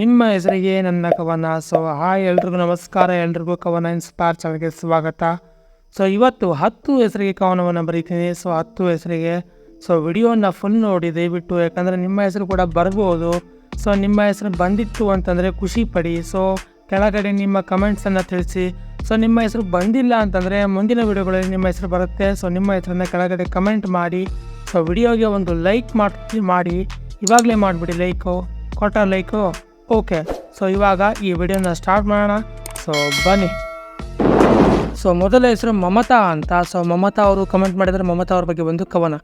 ನಿಮ್ಮ ಹೆಸರಿಗೆ ನನ್ನ ಕವನ. ಸೊ ಹಾಯ್ ಎಲ್ರಿಗೂ ನಮಸ್ಕಾರ. ಎಲ್ರಿಗೂ ಕವನ ಇನ್ಸ್ಪೈರ್ ಚಾನಲ್ಗೆ ಸ್ವಾಗತ. ಸೊ ಇವತ್ತು ಹತ್ತು ಹೆಸರಿಗೆ ಕವನವನ್ನು ಬರೀತೀನಿ. ಸೊ ಹತ್ತು ಹೆಸರಿಗೆ ಸೊ ವಿಡಿಯೋನ ಫುಲ್ ನೋಡಿ, ದಯವಿಟ್ಟು. ಯಾಕಂದರೆ ನಿಮ್ಮ ಹೆಸರು ಕೂಡ ಬರ್ಬೋದು. ಸೊ ನಿಮ್ಮ ಹೆಸರು ಬಂದಿತ್ತು ಅಂತಂದರೆ ಖುಷಿ ಪಡಿ. ಸೊ ಕೆಳಗಡೆ ನಿಮ್ಮ ಕಮೆಂಟ್ಸನ್ನು ತಿಳಿಸಿ. ಸೊ ನಿಮ್ಮ ಹೆಸರು ಬಂದಿಲ್ಲ ಅಂತಂದರೆ ಮುಂದಿನ ವಿಡಿಯೋಗಳಲ್ಲಿ ನಿಮ್ಮ ಹೆಸರು ಬರುತ್ತೆ. ಸೊ ನಿಮ್ಮ ಹೆಸರನ್ನು ಕೆಳಗಡೆ ಕಮೆಂಟ್ ಮಾಡಿ. ಸೊ ವಿಡಿಯೋಗೆ ಒಂದು ಲೈಕ್ ಮಾಡಿ ಮಾಡಿ. ಇವಾಗಲೇ ಮಾಡಿಬಿಡಿ ಲೈಕು ಕೊಟ್ಟ ಲೈಕು ಓಕೆ ಸೊ ಇವಾಗ ಈ ವಿಡಿಯೋನ ಸ್ಟಾರ್ಟ್ ಮಾಡೋಣ. ಸೊ ಬನ್ನಿ. ಸೊ ಮೊದಲ ಹೆಸರು ಮಮತಾ ಅಂತ. ಸೊ ಮಮತಾ ಅವರು ಕಮೆಂಟ್ ಮಾಡಿದರೆ ಮಮತಾ ಅವ್ರ ಬಗ್ಗೆ ಒಂದು ಕವನ.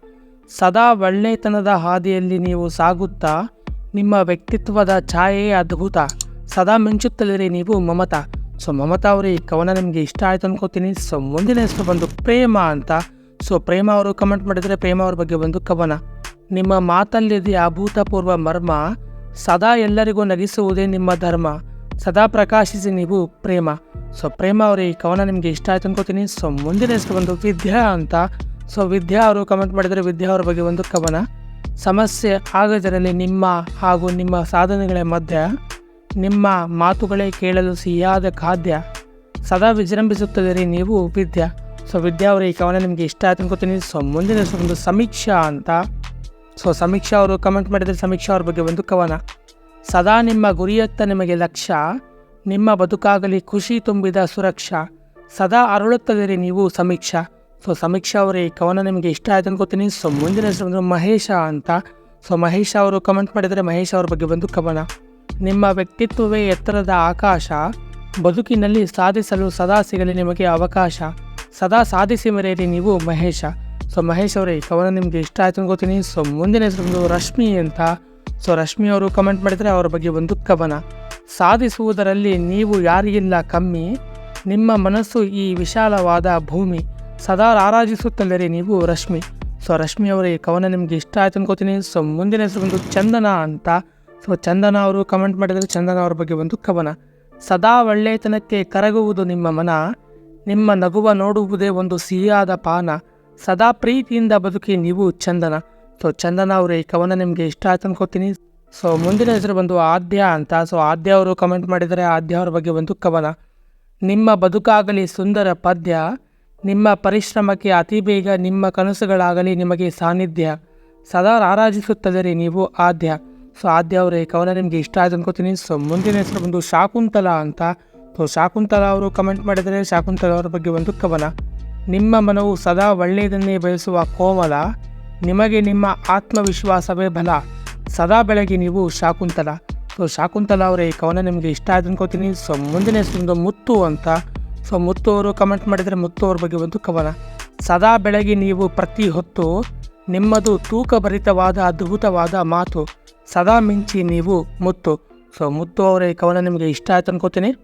ಸದಾ ಒಳ್ಳೆತನದ ಹಾದಿಯಲ್ಲಿ ನೀವು ಸಾಗುತ್ತಾ, ನಿಮ್ಮ ವ್ಯಕ್ತಿತ್ವದ ಛಾಯೆ ಅದ್ಭುತ. ಸದಾ ಮಿಂಚುತ್ತಲಿರಿ ನೀವು ಮಮತಾ. ಸೊ ಮಮತಾ ಅವರು, ಈ ಕವನ ನಿಮಗೆ ಇಷ್ಟ ಆಯಿತು ಅನ್ಕೋತೀನಿ. ಸೊ ಮುಂದಿನ ಹೆಸರು ಬಂದು ಪ್ರೇಮ ಅಂತ. ಸೊ ಪ್ರೇಮ ಅವರು ಕಮೆಂಟ್ ಮಾಡಿದರೆ ಪ್ರೇಮ ಅವ್ರ ಬಗ್ಗೆ ಒಂದು ಕವನ. ನಿಮ್ಮ ಮಾತಲ್ಲಿದೆ ಅಭೂತಪೂರ್ವ ಮರ್ಮ. ಸದಾ ಎಲ್ಲರಿಗೂ ನಗಿಸುವುದೇ ನಿಮ್ಮ ಧರ್ಮ. ಸದಾ ಪ್ರಕಾಶಿಸಿ ನೀವು ಪ್ರೇಮ. ಸೊ ಪ್ರೇಮ ಅವರು, ಈ ಕವನ ನಿಮಗೆ ಇಷ್ಟ ಆಯ್ತು ಅನ್ಕೋತೀನಿ. ಸೊ ಮುಂದಿನ ಹೆಸರು ಬಂದು ವಿದ್ಯಾ ಅಂತ. ಸೊ ವಿದ್ಯಾ ಅವರು ಕಮೆಂಟ್ ಮಾಡಿದರೆ ವಿದ್ಯಾ ಅವರ ಬಗ್ಗೆ ಒಂದು ಕವನ. ಸಮಸ್ಯೆ ಆಗದರಲ್ಲಿ ನಿಮ್ಮ ಹಾಗೂ ನಿಮ್ಮ ಸಾಧನೆಗಳ ಮಧ್ಯ. ನಿಮ್ಮ ಮಾತುಗಳೇ ಕೇಳಲು ಸಿಹಿಯಾದ ಖಾದ್ಯ. ಸದಾ ವಿಜೃಂಭಿಸುತ್ತದೆ ನೀವು ವಿದ್ಯಾ. ಸೊ ವಿದ್ಯಾ ಅವರ, ಈ ಕವನ ನಿಮಗೆ ಇಷ್ಟ ಆಯ್ತು ಅನ್ಕೋತೀನಿ. ಸೊ ಮುಂದಿನ ಹೆಸರು ಬಂದು ಸಮೀಕ್ಷಾ ಅಂತ. ಸೊ ಸಮೀಕ್ಷಾ ಅವರು ಕಮೆಂಟ್ ಮಾಡಿದರೆ ಸಮೀಕ್ಷಾ ಅವ್ರ ಬಗ್ಗೆ ಒಂದು ಕವನ. ಸದಾ ನಿಮ್ಮ ಗುರಿಯತ್ತ ನಿಮಗೆ ಲಕ್ಷ್ಯ ನಿಮ್ಮ ಬದುಕಾಗಲಿ ಖುಷಿ ತುಂಬಿದ ಸುರಕ್ಷಾ, ಸದಾ ಅರಳುತ್ತದಿರಿ ನೀವು ಸಮೀಕ್ಷಾ. ಸೊ ಸಮೀಕ್ಷಾ ಅವರ, ಈ ಕವನ ನಿಮಗೆ ಇಷ್ಟ ಆಯ್ತು ಅನ್ಕೋತೀನಿ. ಸೊ ಮುಂದಿನ ಹೆಸರು ಮಹೇಶ ಅಂತ. ಸೊ ಮಹೇಶ ಅವರು ಕಮೆಂಟ್ ಮಾಡಿದರೆ ಮಹೇಶ ಅವ್ರ ಬಗ್ಗೆ ಒಂದು ಕವನ. ನಿಮ್ಮ ವ್ಯಕ್ತಿತ್ವವೇ ಎತ್ತರದ ಆಕಾಶ, ಬದುಕಿನಲ್ಲಿ ಸಾಧಿಸಲು ಸದಾ ಸಿಗಲಿ ನಿಮಗೆ ಅವಕಾಶ. ಸದಾ ಸಾಧಿಸಿ ಮೆರೆಯಿರಿ ನೀವು ಮಹೇಶ. ಸೊ ಮಹೇಶ್ ಅವರೇ, ಈ ಕವನ ನಿಮಗೆ ಇಷ್ಟ ಆಯಿತು ಅನ್ಕೋತೀನಿ. ಸೊ ಮುಂದಿನ ಹೆಸರು ರಶ್ಮಿ ಅಂತ. ಸೊ ರಶ್ಮಿ ಅವರು ಕಮೆಂಟ್ ಮಾಡಿದರೆ ಅವರ ಬಗ್ಗೆ ಒಂದು ಕವನ. ಸಾಧಿಸುವುದರಲ್ಲಿ ನೀವು ಯಾರಿಗಿಲ್ಲ ಕಮ್ಮಿ. ನಿಮ್ಮ ಮನಸ್ಸು ಈ ವಿಶಾಲವಾದ ಭೂಮಿ. ಸದಾ ರಾರಾಜಿಸುತ್ತಲ್ಲರಿ ನೀವು ರಶ್ಮಿ. ಸೊ ರಶ್ಮಿ ಅವರ, ಈ ಕವನ ನಿಮಗೆ ಇಷ್ಟ ಆಯ್ತು ಅನ್ಕೋತೀನಿ. ಸೊ ಮುಂದಿನ ಹೆಸರು ಬಂದು ಚಂದನ ಅಂತ. ಸೊ ಚಂದನ ಅವರು ಕಮೆಂಟ್ ಮಾಡಿದರೆ ಚಂದನ ಅವರ ಬಗ್ಗೆ ಒಂದು ಕವನ. ಸದಾ ಒಳ್ಳೆಯತನಕ್ಕೆ ಕರಗುವುದು ನಿಮ್ಮ ಮನ. ನಿಮ್ಮ ನಗುವ ನೋಡುವುದೇ ಒಂದು ಸಿಹಿಯಾದ ಪಾನ. ಸದಾ ಪ್ರೀತಿಯಿಂದ ಬದುಕಿ ನೀವು ಚಂದನ. ಸೊ, ಚಂದನ ಅವರು, ಈ ಕವನ ನಿಮಗೆ ಇಷ್ಟ ಆಯ್ತು ಅನ್ಕೋತೀನಿ. ಸೊ, ಮುಂದಿನ ಹೆಸರು ಬಂದು ಆದ್ಯ ಅಂತ. ಸೊ, ಆದ್ಯ ಅವರು ಕಮೆಂಟ್ ಮಾಡಿದರೆ ಆದ್ಯ ಅವ್ರ ಬಗ್ಗೆ ಒಂದು ಕವನ. ನಿಮ್ಮ ಬದುಕಾಗಲಿ ಸುಂದರ ಪದ್ಯ, ನಿಮ್ಮ ಪರಿಶ್ರಮಕ್ಕೆ ಅತಿ ಬೇಗ ನಿಮ್ಮ ಕನಸುಗಳಾಗಲಿ ನಿಮಗೆ ಸಾನ್ನಿಧ್ಯ. ಸದಾ ರಾರಾಜಿಸುತ್ತದೆ ನೀವು ಆದ್ಯ. ಸೊ, ಆದ್ಯ ಅವರ, ಈ ಕವನ ನಿಮಗೆ ಇಷ್ಟ ಆಯ್ತು ಅನ್ಕೋತೀನಿ. ಸೊ, ಮುಂದಿನ ಹೆಸರು ಬಂದು ಶಾಕುಂತಲ ಅಂತ. ಸೊ, ಶಾಕುಂತಲ ಅವರು ಕಮೆಂಟ್ ಮಾಡಿದರೆ ಶಾಕುಂತಲ ಅವರ ಬಗ್ಗೆ ಒಂದು ಕವನ. ನಿಮ್ಮ ಮನವು ಸದಾ ಒಳ್ಳೆಯದನ್ನೇ ಬಯಸುವ ಕೋಮಲ, ನಿಮಗೆ ನಿಮ್ಮ ಆತ್ಮವಿಶ್ವಾಸವೇ ಬಲ. ಸದಾ ಬೆಳಗ್ಗೆ ನೀವು ಶಾಕುಂತಲ. ಸೊ, ಶಾಕುಂತಲ ಅವರ, ಈ ಕವನ ನಿಮಗೆ ಇಷ್ಟ ಆಯ್ತು ಅನ್ಕೋತೀನಿ. ಸೊ, ಮುಂದಿನ ಹೆಸರು ಮುತ್ತು ಅಂತ. ಸೊ ಮುತ್ತು ಅವರು ಕಮೆಂಟ್ ಮಾಡಿದರೆ ಮುತ್ತು ಅವ್ರ ಬಗ್ಗೆ ಒಂದು ಕವನ. ಸದಾ ಬೆಳಗ್ಗೆ ನೀವು ಪ್ರತಿ ಹೊತ್ತು ನಿಮ್ಮದು ತೂಕಭರಿತವಾದ, ಅದ್ಭುತವಾದ ಮಾತು. ಸದಾ ಮಿಂಚಿ ನೀವು ಮುತ್ತು. ಸೊ, ಮುತ್ತು ಅವರ, ಈ ಕವನ ನಿಮಗೆ ಇಷ್ಟ ಆಯ್ತು ಅನ್ಕೋತೀನಿ.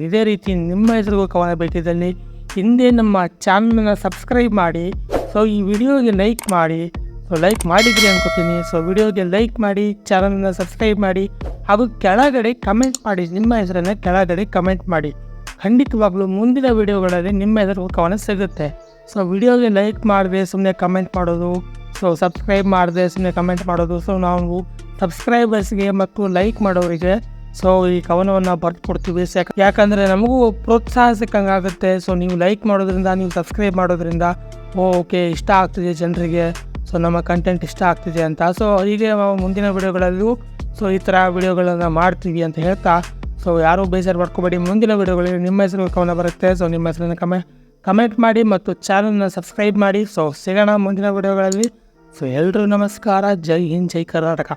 ಇದೇ ರೀತಿ ನಿಮ್ಮ ಹೆಸರಿಗೂ ಕವನ ಬೇಕಿದ್ದಲ್ಲಿ ಹಿಂದೆ ನಮ್ಮ ಚಾನಲ್ನ ಸಬ್ಸ್ಕ್ರೈಬ್ ಮಾಡಿ, ಸೊ ಈ ವಿಡಿಯೋಗೆ ಲೈಕ್ ಮಾಡಿ, ಸೊ ಲೈಕ್ ಮಾಡಿದ್ರಿ ಅನ್ಕೋತೀನಿ. ಸೊ ವಿಡಿಯೋಗೆ ಲೈಕ್ ಮಾಡಿ, ಚಾನಲನ್ನು ಸಬ್ಸ್ಕ್ರೈಬ್ ಮಾಡಿ, ಹಾಗೂ ಕೆಳಗಡೆ ಕಮೆಂಟ್ ಮಾಡಿ, ನಿಮ್ಮ ಹೆಸರನ್ನು ಕೆಳಗಡೆ ಕಮೆಂಟ್ ಮಾಡಿ. ಖಂಡಿತವಾಗ್ಲೂ ಮುಂದಿನ ವಿಡಿಯೋಗಳಲ್ಲಿ ನಿಮ್ಮ ಹೆಸರು ಕವನ ಸಿಗುತ್ತೆ ಸೊ ವಿಡಿಯೋಗೆ ಲೈಕ್ ಮಾಡಿದೆ ಸುಮ್ಮನೆ ಕಮೆಂಟ್ ಮಾಡೋದು, ಸೊ ಸಬ್ಸ್ಕ್ರೈಬ್ ಮಾಡಿದೆ ಸುಮ್ಮನೆ ಕಮೆಂಟ್ ಮಾಡೋದು. ಸೊ ನಾವು ಸಬ್ಸ್ಕ್ರೈಬರ್ಸ್ಗೆ ಮತ್ತು ಲೈಕ್ ಮಾಡೋರಿಗೆ ಸೊ ಈ ಕವನವನ್ನು ಬರ್ದು ಕೊಡ್ತೀವಿ. ಯಾಕಂದ್ರೆ ನಮಗೂ ಪ್ರೋತ್ಸಾಹ ಸಿಕ್ಕಂಗಾಗುತ್ತೆ. ಸೊ ನೀವು ಲೈಕ್ ಮಾಡೋದ್ರಿಂದ, ನೀವು ಸಬ್ಸ್ಕ್ರೈಬ್ ಮಾಡೋದ್ರಿಂದ ಓಕೆ ಇಷ್ಟ ಆಗ್ತಿದೆ ಜನರಿಗೆ. ಸೊ ನಮ್ಮ ಕಂಟೆಂಟ್ ಇಷ್ಟ ಆಗ್ತಿದೆ ಅಂತ. ಸೊ ಹೀಗೆ ಮುಂದಿನ ವಿಡಿಯೋಗಳಲ್ಲೂ ಸೊ ಈ ಥರ ವಿಡಿಯೋಗಳನ್ನು ಮಾಡ್ತೀವಿ ಅಂತ ಹೇಳ್ತಾ ಸೊ ಯಾರೂ ಬೇಜಾರು ಮಾಡ್ಕೋಬೇಡಿ. ಮುಂದಿನ ವಿಡಿಯೋಗಳಲ್ಲಿ ನಿಮ್ಮ ಹೆಸರು ಕವನ ಬರುತ್ತೆ. ಸೊ ನಿಮ್ಮ ಹೆಸರನ್ನು ಕಮೆ ಕಮೆಂಟ್ ಮಾಡಿ ಮತ್ತು ಚಾನಲ್ನ ಸಬ್ಸ್ಕ್ರೈಬ್ ಮಾಡಿ. ಸೊ ಸಿಗೋಣ ಮುಂದಿನ ವಿಡಿಯೋಗಳಲ್ಲಿ. ಸೊ ಎಲ್ಲರೂ ನಮಸ್ಕಾರ. ಜೈ ಹಿಂದ್, ಜೈ ಕರ್ನಾಟಕ.